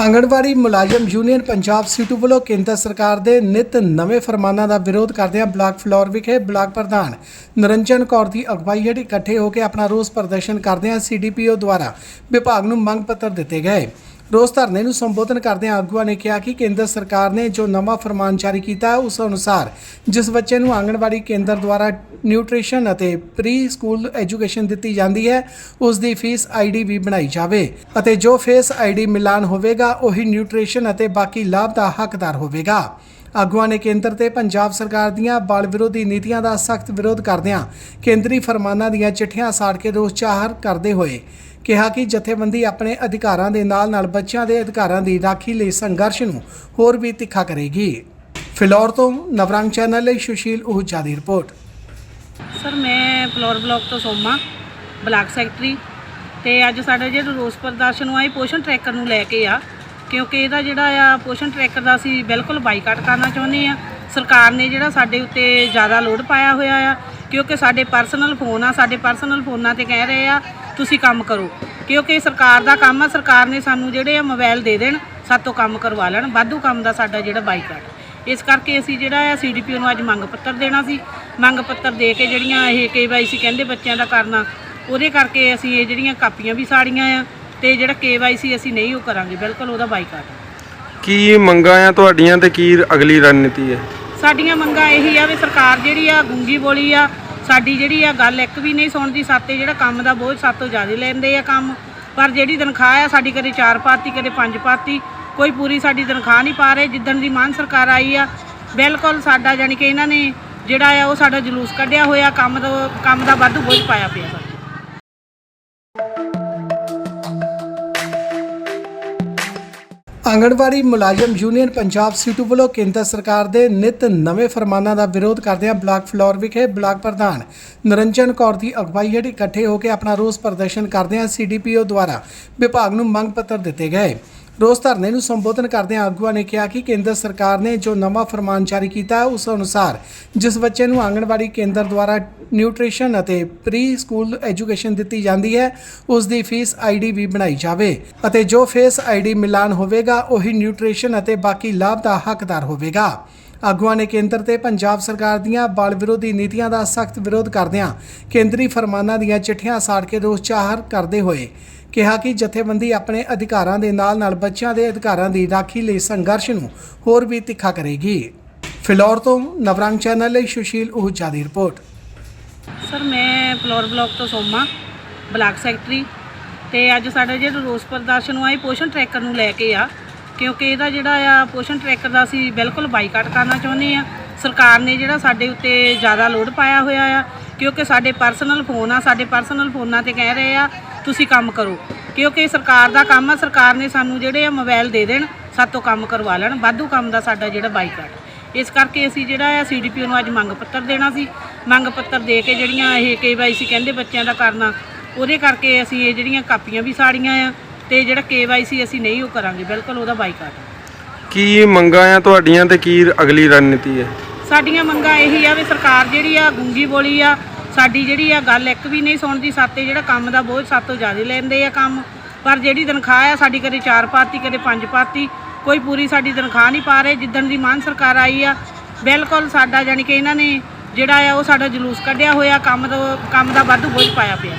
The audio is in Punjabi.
ਆਂਗਣਵਾੜੀ ਮੁਲਾਜ਼ਮ ਯੂਨੀਅਨ ਪੰਜਾਬ ਸੀਟੂ ਵੱਲੋਂ ਕੇਂਦਰ ਸਰਕਾਰ ਦੇ ਨਿਤ ਨਵੇਂ ਫਰਮਾਨਾਂ ਦਾ ਵਿਰੋਧ ਕਰਦਿਆਂ ਬਲਾਕ ਫਲੋਰ ਵਿਖੇ ਬਲਾਕ ਪ੍ਰਧਾਨ ਨਰਿੰਜਨ ਕੌਰ ਦੀ ਅਗਵਾਈ ਹੇਠ ਇਕੱਠੇ ਹੋ ਕੇ ਆਪਣਾ ਰੋਸ ਪ੍ਰਦਰਸ਼ਨ ਕਰਦਿਆਂ ਸੀਡੀਪੀਓ ਦੁਆਰਾ ਵਿਭਾਗ ਨੂੰ ਮੰਗ ਪੱਤਰ ਦਿੱਤੇ ਗਏ। ਰੋਸ ਧਰਨੇ ਨੂੰ ਸੰਬੋਧਨ ਕਰਦਿਆਂ ਆਗੂਆਂ ਨੇ ਕਿਹਾ ਕਿ ਕੇਂਦਰ ਸਰਕਾਰ ਨੇ ਜੋ ਨਵਾਂ ਫਰਮਾਨ ਜਾਰੀ ਕੀਤਾ ਹੈ, ਉਸ ਅਨੁਸਾਰ ਜਿਸ ਬੱਚੇ ਨੂੰ ਆਂਗਣਵਾੜੀ ਕੇਂਦਰ ਦੁਆਰਾ ਨਿਊਟ੍ਰੀਸ਼ਨ ਅਤੇ ਪ੍ਰੀ ਸਕੂਲ ਐਜੂਕੇਸ਼ਨ ਦਿੱਤੀ ਜਾਂਦੀ ਹੈ, ਉਸ ਦੀ ਫੀਸ ਆਈਡੀ ਵੀ ਬਣਾਈ ਜਾਵੇ ਅਤੇ ਜੋ ਫੇਸ ਆਈਡੀ ਮਿਲਾਨ ਹੋਵੇਗਾ, ਉਹੀ ਨਿਊਟ੍ਰੀਸ਼ਨ ਅਤੇ ਬਾਕੀ ਲਾਭ ਦਾ ਹੱਕਦਾਰ ਹੋਵੇਗਾ। ਆਗੂਆਂ ਨੇ ਕੇਂਦਰ ਤੇ ਪੰਜਾਬ ਸਰਕਾਰ ਦੀਆਂ ਬਾਲ ਵਿਰੋਧੀ ਨੀਤੀਆਂ ਦਾ ਸਖਤ ਵਿਰੋਧ ਕਰਦਿਆਂ ਕੇਂਦਰੀ ਫਰਮਾਨਾਂ ਦੀਆਂ ਚਿੱਠੀਆਂ ਸਾੜ ਕੇ ਰੋਸ ਜ਼ਾਹਰ ਕਰਦੇ ਹੋਏ ਕਿਹਾ ਕਿ ਜਥੇਬੰਦੀ ਆਪਣੇ ਅਧਿਕਾਰਾਂ ਦੇ ਨਾਲ-ਨਾਲ ਬੱਚਿਆਂ ਦੇ ਅਧਿਕਾਰਾਂ ਦੀ ਰਾਖੀ ਲਈ ਸੰਘਰਸ਼ ਨੂੰ ਹੋਰ ਵੀ ਤਿੱਖਾ ਕਰੇਗੀ। ਫਿਲੌਰ ਤੋਂ ਨਵਰੰਗ ਚੈਨਲ ਲਈ ਸੁਸ਼ੀਲ ਊਜਾ ਦੀ ਰਿਪੋਰਟ। ਸਰ, ਮੈਂ ਫਲੋਰ ਬਲਾਕ ਤੋਂ ਸੋਮਾ, ਬਲਾਕ ਸੈਕਟਰੀ। ਤੇ ਅੱਜ ਸਾਡਾ ਜਿਹੜਾ ਰੋਸ ਪ੍ਰਦਰਸ਼ਨ ਹੋਇਆ ਇਹ ਪੋਸ਼ਣ ਟਰੈਕਰ ਨੂੰ ਲੈ ਕੇ ਆ, ਕਿਉਂਕਿ ਇਹਦਾ ਜਿਹੜਾ ਆ, ਪੋਸ਼ਣ ਟਰੈਕਰ ਦਾ ਅਸੀਂ ਬਿਲਕੁਲ ਬਾਈਕਾਟ ਕਰਨਾ ਚਾਹੁੰਦੇ ਆ। ਸਰਕਾਰ ਨੇ ਜਿਹੜਾ ਸਾਡੇ ਉੱਤੇ ਜ਼ਿਆਦਾ ਲੋਡ ਪਾਇਆ ਹੋਇਆ ਆ ਕਿਉਂਕਿ ਸਾਡੇ ਪਰਸਨਲ ਫੋਨ ਆ ਸਾਡੇ ਪਰਸਨਲ ਫੋਨਾਂ ਤੇ ਕਹਿ ਰਹੇ ਆ ਤੁਸੀਂ ਕੰਮ ਕਰੋ। ਕਿਉਂਕਿ ਸਰਕਾਰ ਦਾ ਕੰਮ ਆ ਸਰਕਾਰ ਨੇ ਸਾਨੂੰ ਜਿਹੜੇ ਆ ਮੋਬਾਈਲ ਦੇ ਦੇਣ ਸਾਤੋਂ ਕੰਮ ਕਰਵਾ ਲੈਣ ਵਾਧੂ ਕੰਮ ਦਾ ਸਾਡਾ ਜਿਹੜਾ ਬਾਈਕਾਟ ਇਸ ਕਰਕੇ ਅਸੀਂ ਜਿਹੜਾ ਆ ਸੀਡੀਪੀਓ ਨੂੰ ਅੱਜ ਮੰਗ ਪੱਤਰ ਦੇਣਾ ਸੀ। ਮੰਗ ਪੱਤਰ ਦੇ ਕੇ ਜਿਹੜੀਆਂ ਇਹ ਕੇਵਾਈਸੀ ਕਹਿੰਦੇ ਬੱਚਿਆਂ ਦਾ ਕਰਨਾ ਉਹਦੇ ਕਰਕੇ ਅਸੀਂ ਇਹ ਜਿਹੜੀਆਂ ਕਾਪੀਆਂ ਵੀ ਸਾੜੀਆਂ ਆ ਤੇ ਜਿਹੜਾ ਕੇਵਾਈਸੀ ਅਸੀਂ ਨਹੀਂ ਉਹ ਕਰਾਂਗੇ ਬਿਲਕੁਲ ਉਹਦਾ ਬਾਈਕਾਟ ਕੀ ਮੰਗਾਂ ਆ ਤੁਹਾਡੀਆਂ ਤੇ ਕੀ ਅਗਲੀ ਰਣਨੀਤੀ ਹੈ? ਸਾਡੀਆਂ ਮੰਗਾਂ ਇਹੀ ਆ ਵੀ ਸਰਕਾਰ ਜਿਹੜੀ ਆ ਗੁੰਗੀ ਬੋਲੀ ਆ ਸਾਡੀ ਜਿਹੜੀ ਆ ਗੱਲ ਇੱਕ ਵੀ ਨਹੀਂ ਸੁਣਦੀ, ਸਾਤੇ ਜਿਹੜਾ ਕੰਮ ਦਾ ਬੋਝ ਸਾਤੋਂ ਜ਼ਿਆਦਾ ਲੈਂਦੇ ਆ ਕੰਮ। ਪਰ ਜਿਹੜੀ ਤਨਖਾਹ ਆ, ਸਾਡੀ ਕਦੇ ਚਾਰ ਪਾਤੀ, ਕਦੇ ਪੰਜ ਪਾਤੀ, ਕੋਈ ਪੂਰੀ ਸਾਡੀ ਤਨਖਾਹ ਨਹੀਂ ਪਾ ਰਹੇ। ਜਿੱਦਣ ਦੀ ਮਾਨ ਸਰਕਾਰ ਆਈ ਆ, ਬਿਲਕੁਲ ਸਾਡਾ ਯਾਨੀ ਕਿ ਇਹਨਾਂ ਨੇ ਜਿਹੜਾ ਆ ਉਹ ਸਾਡਾ ਜਲੂਸ ਕੱਢਿਆ ਹੋਇਆ, ਕੰਮ ਦਾ ਕੰਮ ਦਾ ਵਾਧੂ ਬੋਝ ਪਾਇਆ ਪਿਆ ਆਂਗਣਵਾੜੀ ਮੁਲਾਜ਼ਮ ਯੂਨੀਅਨ ਪੰਜਾਬ ਸੀਟੂ ਵੱਲੋਂ ਕੇਂਦਰ ਸਰਕਾਰ ਦੇ ਨਿਤ ਨਵੇਂ ਫਰਮਾਨਾਂ ਦਾ ਵਿਰੋਧ ਕਰਦਿਆਂ ਬਲਾਕ ਫਲੋਰ ਵਿਖੇ ਬਲਾਕ ਪ੍ਰਧਾਨ ਨਰਿੰਜਨ ਕੌਰ ਦੀ ਅਗਵਾਈ ਹੇਠ ਇਕੱਠੇ ਹੋ ਕੇ ਆਪਣਾ ਰੋਸ ਪ੍ਰਦਰਸ਼ਨ ਕਰਦਿਆਂ ਸੀਡੀਪੀਓ ਦੁਆਰਾ ਵਿਭਾਗ ਨੂੰ ਮੰਗ ਪੱਤਰ ਦਿੱਤੇ ਗਏ। ਰੋਸ ਧਰਨੇ ਨੂੰ ਸੰਬੋਧਨ ਕਰਦਿਆਂ ਆਗੂਆਂ ਨੇ ਕਿਹਾ ਕਿ ਕੇਂਦਰ ਸਰਕਾਰ ਨੇ ਜੋ ਨਵਾਂ ਫਰਮਾਨ ਜਾਰੀ ਕੀਤਾ ਹੈ, ਉਸ ਅਨੁਸਾਰ ਜਿਸ ਬੱਚੇ ਨੂੰ ਆਂਗਣਵਾੜੀ ਕੇਂਦਰ ਦੁਆਰਾ ਨਿਊਟ੍ਰੀਸ਼ਨ ਅਤੇ ਪ੍ਰੀ ਸਕੂਲ ਐਜੂਕੇਸ਼ਨ ਦਿੱਤੀ ਜਾਂਦੀ ਹੈ, ਉਸ ਦੀ ਫੀਸ ਆਈਡੀ ਵੀ ਬਣਾਈ ਜਾਵੇ ਅਤੇ ਜੋ ਫੇਸ ਆਈਡੀ ਮਿਲਾਨ ਹੋਵੇਗਾ, ਉਹੀ ਨਿਊਟ੍ਰੀਸ਼ਨ ਅਤੇ ਬਾਕੀ ਲਾਭ ਦਾ ਹੱਕਦਾਰ ਹੋਵੇਗਾ। ਆਗੂਆਂ ਨੇ ਕੇਂਦਰ ਤੇ ਪੰਜਾਬ ਸਰਕਾਰ ਦੀਆਂ ਬਾਲ ਵਿਰੋਧੀ ਨੀਤੀਆਂ ਦਾ ਸਖਤ ਵਿਰੋਧ ਕਰਦਿਆਂ ਕੇਂਦਰੀ ਫਰਮਾਨਾਂ ਦੀਆਂ ਚਿੱਠੀਆਂ ਸਾੜ ਕੇ ਰੋਸ ਜ਼ਾਹਰ ਕਰਦੇ ਹੋਏ ਕਿਹਾ ਕਿ ਜਥੇਬੰਦੀ ਆਪਣੇ ਅਧਿਕਾਰਾਂ ਦੇ ਨਾਲ-ਨਾਲ ਬੱਚਿਆਂ ਦੇ ਅਧਿਕਾਰਾਂ ਦੀ ਰਾਖੀ ਲਈ ਸੰਘਰਸ਼ ਨੂੰ ਹੋਰ ਵੀ ਤਿੱਖਾ ਕਰੇਗੀ। ਫਿਲੌਰ ਤੋਂ ਨਵਰੰਗ ਚੈਨਲ ਲਈ ਸੁਸ਼ੀਲ ਊਜਾ ਦੀ ਰਿਪੋਰਟ। ਸਰ, ਮੈਂ ਫਲੋਰ ਬਲਾਕ ਤੋਂ ਸੋਮਾ, ਬਲਾਕ ਸੈਕਟਰੀ। ਤੇ ਅੱਜ ਸਾਡਾ ਜਿਹੜਾ ਰੋਸ ਪ੍ਰਦਰਸ਼ਨ ਹੋਇਆ ਇਹ ਪੋਸ਼ਣ ਟਰੈਕਰ ਨੂੰ ਲੈ ਕੇ ਆ, ਕਿਉਂਕਿ ਇਹਦਾ ਜਿਹੜਾ ਆ, ਪੋਸ਼ਣ ਟਰੈਕਰ ਦਾ ਅਸੀਂ ਬਿਲਕੁਲ ਬਾਈਕਾਟ ਕਰਨਾ ਚਾਹੁੰਦੇ ਆ। ਸਰਕਾਰ ਨੇ ਜਿਹੜਾ ਸਾਡੇ ਉੱਤੇ ਜ਼ਿਆਦਾ ਲੋਡ ਪਾਇਆ ਹੋਇਆ ਆ, ਕਿਉਂਕਿ ਸਾਡੇ ਪਰਸਨਲ ਫੋਨ ਆ, ਸਾਡੇ ਪਰਸਨਲ ਫੋਨਾਂ ਤੇ ਕਹਿ ਰਹੇ ਆ ਤੁਸੀਂ ਕੰਮ ਕਰੋ। ਕਿਉਂਕਿ ਸਰਕਾਰ ਦਾ ਕੰਮ ਆ ਸਰਕਾਰ ਨੇ ਸਾਨੂੰ ਜਿਹੜੇ ਆ ਮੋਬਾਈਲ ਦੇ ਦੇਣ ਸਾਤੋਂ ਕੰਮ ਕਰਵਾ ਲੈਣ। ਵਾਧੂ ਕੰਮ ਦਾ ਸਾਡਾ ਜਿਹੜਾ ਬਾਈਕਾਟ। ਇਸ ਕਰਕੇ ਅਸੀਂ ਜਿਹੜਾ ਆ ਸੀਡੀਪੀਓ ਨੂੰ ਅੱਜ ਮੰਗ ਪੱਤਰ ਦੇਣਾ ਸੀ। ਮੰਗ ਪੱਤਰ ਦੇ ਕੇ ਜਿਹੜੀਆਂ ਇਹ ਕੇਵਾਈਸੀ ਕਹਿੰਦੇ ਬੱਚਿਆਂ ਦਾ ਕਰਨਾ ਉਹਦੇ ਕਰਕੇ ਅਸੀਂ ਇਹ ਜਿਹੜੀਆਂ ਕਾਪੀਆਂ ਵੀ ਸਾੜੀਆਂ ਆ ਤੇ ਜਿਹੜਾ ਕੇਵਾਈਸੀ ਅਸੀਂ ਨਹੀਂ ਉਹ ਕਰਾਂਗੇ। ਬਿਲਕੁਲ ਉਹਦਾ ਬਾਈਕਾਟ ਕੀ ਮੰਗਾਂ ਆ ਤੁਹਾਡੀਆਂ ਤੇ ਕੀ ਅਗਲੀ ਰਣਨੀਤੀ ਹੈ? ਸਾਡੀਆਂ ਮੰਗਾਂ ਇਹੀ ਆ ਵੀ ਸਰਕਾਰ ਜਿਹੜੀ ਆ ਗੁੰਗੀ ਬੋਲੀ ਆ ਸਾਡੀ ਜਿਹੜੀ ਆ ਗੱਲ ਇੱਕ ਵੀ ਨਹੀਂ ਸੁਣਦੀ, ਸਾਤੇ ਜਿਹੜਾ ਕੰਮ ਦਾ ਬੋਝ ਸਾਤੋਂ ਜ਼ਿਆਦਾ ਲੈਂਦੇ ਆ ਕੰਮ। ਪਰ ਜਿਹੜੀ ਤਨਖਾਹ ਆ, ਸਾਡੀ ਕਦੇ ਚਾਰ ਪਾਤੀ ਕਦੇ ਪੰਜ ਪਾਤੀ ਕੋਈ ਪੂਰੀ ਸਾਡੀ ਤਨਖਾਹ ਨਹੀਂ ਪਾ ਰਹੇ, ਜਿੱਦਣ ਦੀ ਮਾਨ ਸਰਕਾਰ ਆਈ ਆ, ਬਿਲਕੁਲ ਸਾਡਾ ਯਾਨੀ ਕਿ ਇਹਨਾਂ ਨੇ ਜਿਹੜਾ ਆ ਉਹ ਸਾਡਾ ਜਲੂਸ ਕੱਢਿਆ ਹੋਇਆ, ਕੰਮ ਦਾ ਕੰਮ ਦਾ ਵਾਧੂ ਬੋਝ ਪਾਇਆ ਪਿਆ।